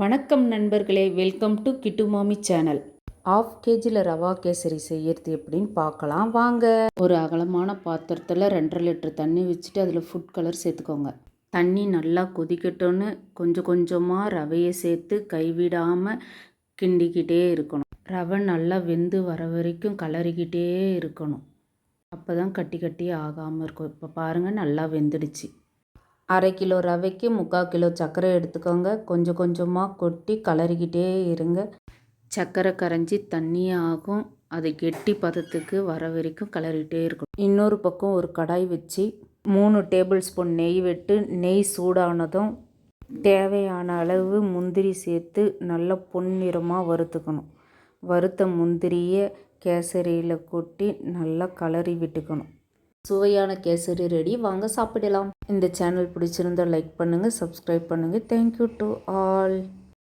வணக்கம் நண்பர்களே welcome to Kittu Mami channel half கேஜியில் rava kesari செய்யறது எப்படின்னு பார்க்கலாம். வாங்க. ஒரு அகலமான பாத்திரத்தில் ரெண்டரை லிட்டர் தண்ணி வச்சுட்டு அதில் ஃபுட் கலர் சேர்த்துக்கோங்க. தண்ணி நல்லா கொதிக்கட்டும்னு கொஞ்சம் கொஞ்சமாக ரவையை சேர்த்து கைவிடாமல் கிண்டிக்கிட்டே இருக்கணும். ரவை நல்லா வெந்து வர வரைக்கும் கலரிக்கிட்டே இருக்கணும். அப்போ தான் கட்டி கட்டி ஆகாமல் இருக்கும். இப்போ பாருங்கள் நல்லா வெந்துடுச்சு. அரை கிலோ ரவைக்கு முக்கால் கிலோ சர்க்கரை எடுத்துக்கோங்க. கொஞ்சம் கொஞ்சமாக கொட்டி கலரிக்கிட்டே இருங்க. சர்க்கரை கரைஞ்சி தண்ணி ஆகும். அது கெட்டி பதத்துக்கு வர வரைக்கும் கிளறிட்டே இருக்கணும். இன்னொரு பக்கம் ஒரு கடாய் வச்சு மூணு டேபிள் ஸ்பூன் நெய் விட்டு. நெய் சூடானதும் தேவையான அளவு முந்திரி சேர்த்து நல்லா பொன்னிறமாக வறுத்துக்கணும். வறுத்த முந்திரியை கேசரியில் கொட்டி நல்லா கலரி விட்டுக்கணும். சுவையான கேசரி ரெடி வாங்க சாப்பிடலாம். இந்த சேனல் பிடிச்சிருந்தா லைக் பண்ணுங்கள் சப்ஸ்கிரைப் பண்ணுங்கள் தேங்க்யூ டு ஆல்